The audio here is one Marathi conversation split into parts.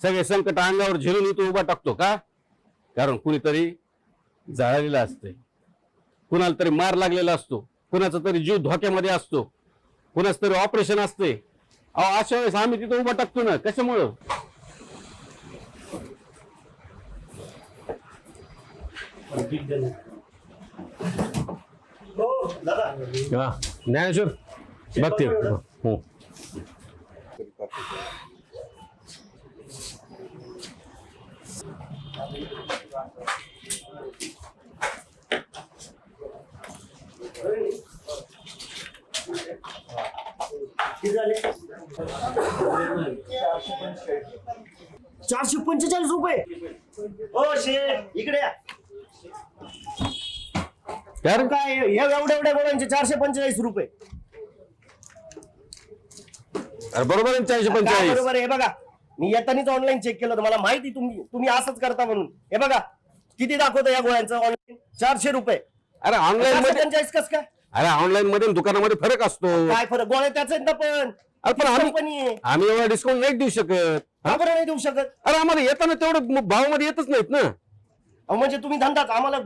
सगळे संकट अंगावर झेलून इथं उभा टाकतो का? कारण कुणीतरी जाळलेलं असते कुणाला तरी मार लागलेला असतो. कुणाचा तरी जीव धोक्यामध्ये असतो. कुणाचं तरी ऑपरेशन असते अहो अशा वेळेस आम्ही तिथं उभा टाकतो ना कशामुळं? ज्ञानेश्वर बघते हो किती झाले चारशे पंचेचाळीस रुपये. हो शेठ इकडे या. तर काय हे एवढ्या एवढ्या गोळ्यांचे चारशे पंचेचाळीस रुपये. अरे बरोबर आहे चारशे काय पंचेचाळीस. बरोबर आहे हे बघा. मी येतानीच ऑनलाईन चेक केलं मला माहिती तुम्ही तुम्ही असंच करता म्हणून. हे बघा किती दाखवतं या गोळ्यांचं ऑनलाईन चारशे रुपये. अरे ऑनलाईन पंचेचाळीस कस काय? अरे ऑनलाईन मध्ये दुकानामध्ये फरक असतो. काय फरक? गोळ्या त्याच आहेत ना पण. पण आम्ही आम्ही एवढा डिस्काउंट नाही देऊ शकत. बरं नाही देऊ शकत? अरे आम्हाला येताना तेवढं भावामध्ये येतच नाहीत ना. म्हणजे तुम्ही धंदाच. आम्हाला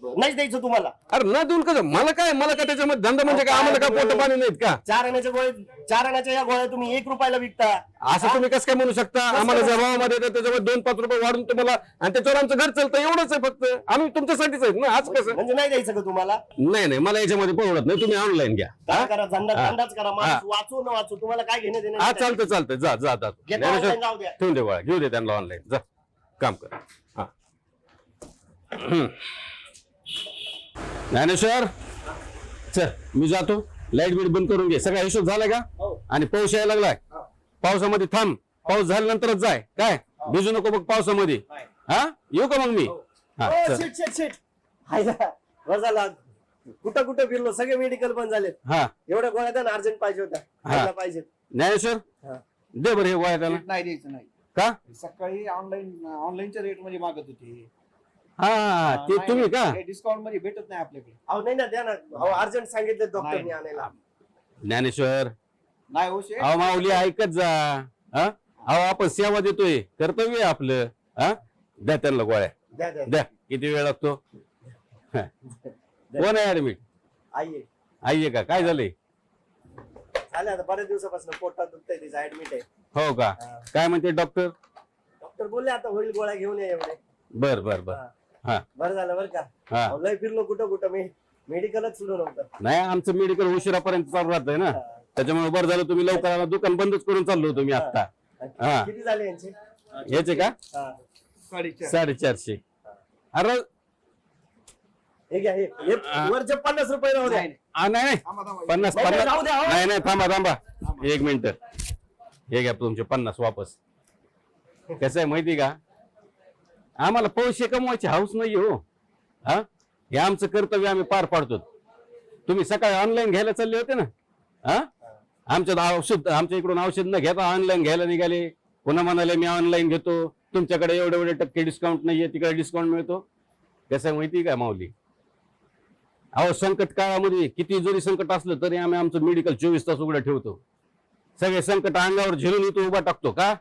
नाहीच द्यायचं तुम्हाला. अरे न देऊन कसं? मला काय? मला काय त्याच्यामध्ये धंदा म्हणजे काय? आम्हाला काय पोट पाणी नाहीत का? चार आण्याच्या गोळ्या चार आण्याच्या या गोळ्या तुम्ही एक रुपयाला विकता. असं तुम्ही कसं काय म्हणू शकता? आम्हाला ज्या भावामध्ये येतं त्याच्यामध्ये दोन पाच रुपये वाढून तुम्हाला आणि त्याच्यावर आमचं घर चालतं एवढंच आहे फक्त. आम्ही तुमच्यासाठीच आहेत ना? आज कसं? म्हणजे नाही द्यायचं का तुम्हाला? नाही नाही. मला याच्यामध्ये परवडत नाही. तुम्ही ऑनलाईन घ्या. काय करा? धंदा. धंदाच करा. माणूस वाचू न वाचू. तुम्हाला काय घेणं देणं हा नाही. चालतं चालतं. जा जा जा. घेता ज्ञानेश्वर, online जाऊ द्या. ठेवून दे घेऊ दे त्यांना ऑनलाईन जा. काम कर. हा. ज्ञानेश्वर चल मी जातो. लाइट बीट बंद करून घे. सगळा हिशोब झालाय का? हो. आणि पाऊस यायला लागलाय. पावसामध्ये थांब. पाऊस झाल्यानंतरच जाय. काय? भिजू नको बघ पावसामध्ये. हा? येऊ का मग मी? हा. हो, चल. शेट शेट शेट हाय ना. बरं झालं कुठं कुठं फिरलो? सगळे मेडिकल बंद झाले हा. एवढ्या गोळ्या द्या ना अर्जंट पाहिजे होत्या. हा. खायला पाहिजे. ज्ञानेश्वर? हा. दे बरं हे गोळ्या त्याला नाही द्यायचं नाही. का? सकाळी ऑनलाईन ऑनलाईनच्या रेटमध्ये मागत होते. हा ते तुम्ही का? डिस्काउंटमध्ये भेटत नाही आपल्याकडे. अहो नाही ना द्या ना. अहो अर्जंट सांगितलं डॉक्टरनी. आणायला. ज्ञानेश्वर. नाही हो शेठ. अहो माऊली ऐकत जा. हा? अहो आपण सेवा देतोय. कर्तव्य आहे आपलं. हा? द्या त्यांना गोळ्या. द्या द्या. द्या. किती वेळ लागतो? हा. कोण आहे ऍडमिट आई आहे. आई आहे का? काय झालंय? झालं आता बऱ्याच दिवसापासून पोटात दुखतंय तिचं ऍडमिट आहे. हो का? हा. काय म्हणते डॉक्टर डॉक्टर बोलले आता होईल गोळ्या घेऊन या एवढे. बर बर बर. हा. हा. बरं झालं बरं का. हा. अहो, लय फिरलो कुठं कुठं मी. मेडिकलच सुरू नव्हतं. नाही आमचं मेडिकल उशिरापर्यंत चालू राहतंय ना. हा. त्याच्यामुळे बरं झालं तुम्ही लवकर आला. दुकान बंदच करून चाललो होतो मी आता हा. किती झाले यांचे? याचे का? हा. साडेचार साडेचारशे. अरे. हे घ्या हे. हे वरचे पन्नास रुपये राहू द्या. नाही. आ. पन्नास नाही, पन्नास जाऊ द्या, हो. नाही नाही थांबा थांबा. एक मिनिट. हे घ्या तुमचे पन्नास वापस. कसं आहे माहिती का? आम्हाला पैसे कमवायची हाऊस नाही हो. हा? हे आमचं कर्तव्य आम्ही पार पाडतो. तुम्ही सकाळी ऑनलाईन घ्यायला चालले होते ना? हा? आमच्या औषध आमच्या इकडून औषध न घेता ऑनलाईन घ्यायला निघाले. पुन्हा म्हणाले मी ऑनलाईन घेतो. तुमच्याकडे एवढे एवढे टक्के डिस्काउंट नाहीये. तिकडे डिस्काउंट मिळतो. कसं आहे माहिती का माऊली? अहो संकट काळामध्ये किती जरी संकट असलं तरी आम्ही आमचं मेडिकल चोवीस तास उघडं ठेवतो. सगळे संकट अंगावर झेलून इथं उभा टाकतो का?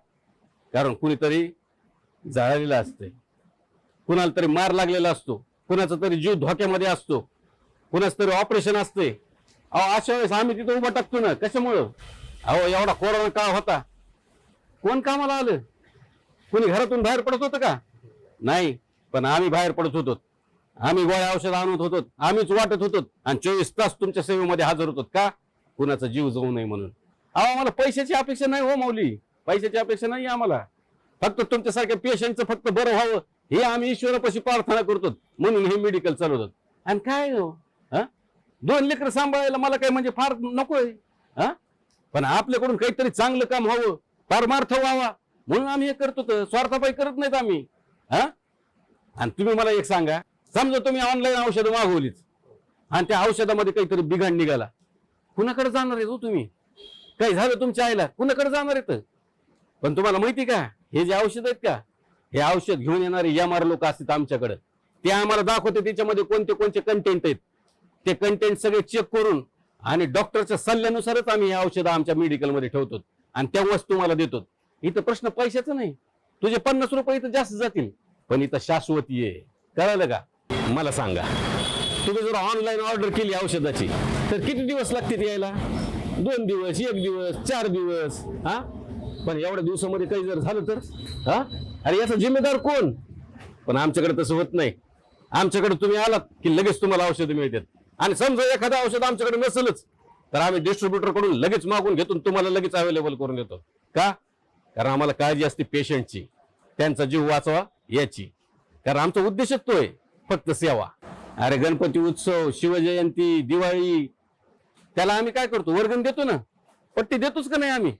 कारण कुणीतरी जाळलेलं असते कुणाला तरी मार लागलेला असतो कुणाचा तरी जीव धोक्यामध्ये असतो कुणाचं तरी ऑपरेशन असते अहो अशा वेळेस आम्ही तिथं उभा टाकतो ना कशामुळं? अहो एवढा कोरोना काळ होता. कोण कामाला आलं? कोणी घरातून बाहेर पडत होतं का? नाही पण आम्ही बाहेर पडत होतो. आम्ही गोळ्या औषध आणत होतो आम्हीच वाटत होतो आणि चोवीस तास तुमच्या सेवेमध्ये हजर होतो का? कुणाचा जीव जाऊ नये म्हणून. अहो आम्हाला पैशाची अपेक्षा नाही हो माऊली. पैशाची अपेक्षा नाही आम्हाला. फक्त तुमच्यासारख्या पेशंटचं फक्त बरं व्हावं. हे आम्ही ईश्वरापाशी प्रार्थना करतो. म्हणून हे मेडिकल चालवतात. आणि काय हो? हा? दोन लेकर सांभाळायला मला काय म्हणजे फार नकोय. हा? पण आपल्याकडून काहीतरी चांगलं काम व्हावं. परमार्थ व्हावा. म्हणून आम्ही हे करतो तर स्वार्थापायी करत नाहीत आम्ही. हा? आणि तुम्ही मला एक सांगा. समजा तुम्ही ऑनलाईन औषधं मागवलीच आणि त्या औषधामध्ये काहीतरी बिघाड निघाला. कुणाकडे जाणार आहे हो तुम्ही? काही झालं तुमच्या आईला? कुणाकडे जाणार आहेत पण तुम्हाला माहिती का? हे जे औषध आहेत का? हे औषध घेऊन येणारे एमआर लोक असतात आमच्याकडे. ते आम्हाला दाखवते त्याच्यामध्ये कोणते कोणते कंटेंट आहेत. ते कंटेंट सगळे चेक करून आणि डॉक्टरच्या सल्ल्यानुसारच आम्ही हे औषधं आमच्या मेडिकलमध्ये ठेवतो. आणि तेव्हाच तुम्हाला देतो. इथं प्रश्न पैशाचा नाही. तुझे पन्नास रुपये इथं जास्त जातील. पण इथं शाश्वती आहे. कळालं का? मला सांगा. तुम्ही जर ऑनलाईन ऑर्डर केली औषधाची तर किती दिवस लागतील यायला? दोन दिवस एक दिवस चार दिवस हा? पण एवढ्या दिवसामध्ये काही जर झालं तर हा? अरे याचा जिम्मेदार कोण? पण आमच्याकडे तसं होत नाही. आमच्याकडे तुम्ही आलात की लगेच तुम्हाला औषधं मिळतात. आणि समजा एखादं औषध आमच्याकडे नसेलच तर आम्ही डिस्ट्रीब्युटरकडून लगेच मागून घेतो तुम्हाला लगेच अवेलेबल करून देतो. का? कारण आम्हाला काळजी असते पेशंटची त्यांचा जीव वाचवा याची. कारण आमचा उद्देशच तो आहे फक्त सेवा. अरे गणपती उत्सव शिवजयंती दिवाळी त्याला आम्ही काय करतो? वर्गण देतो ना. पट्टी देतोच का नाही आम्ही?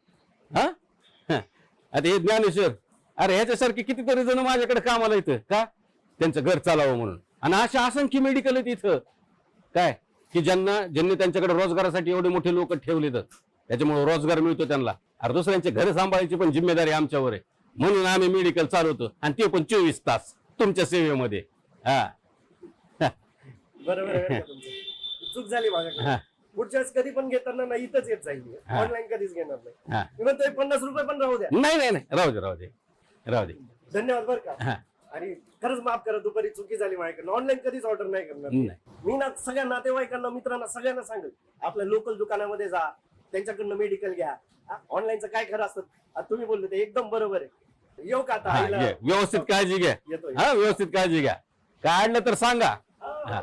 हा? हा. आता हे ज्ञानेश्वर अरे ह्याच्यासारखे कितीतरी जण माझ्याकडे कामाला येतं. का? त्यांचं घर चालावं म्हणून. आणि अशा असंख्य मेडिकल आहेत इथं. काय? की ज्यांना ज्यांनी त्यांच्याकडे रोजगारासाठी एवढे मोठे लोक ठेवले तर त्याच्यामुळे रोजगार मिळतो त्यांना. अरे दुसऱ्यांचे घर सांभाळायची पण जिम्मेदारी आमच्यावर आहे. म्हणून आम्ही मेडिकल चालवतो. आणि ते पण चोवीस तास तुमच्या सेवेमध्ये. हा. बरोबर. चूक झाली माझ्याकडे. पुढच्या कधी पण घेताना ना इथंच येत जाईल. ऑनलाईन कधीच घेणार नाही. पन्नास रुपये पण राहू द्या. नाही नाही नाही. राहू दे राहू दे. राहू दे. धन्यवाद बरं का? हा. आणि खरंच माफ करा दुपारी चुकी झाली माझ्याकडनं. ऑनलाईन कधीच ऑर्डर नाही करणार. नाही. मी ना सगळ्या नातेवाईकांना मित्रांना सगळ्यांना सांगेल आपल्या लोकल दुकानामध्ये जा त्यांच्याकडनं मेडिकल घ्या. ऑनलाईनचं काय खरं असतं? तुम्ही बोलले ते एकदम बरोबर आहे. येऊ का आता हा आईला? घे. व्यवस्थित काळजी घ्या. येतोय. हा व्यवस्थित काळजी घ्या. काढलं तर सांगा. हा. हा.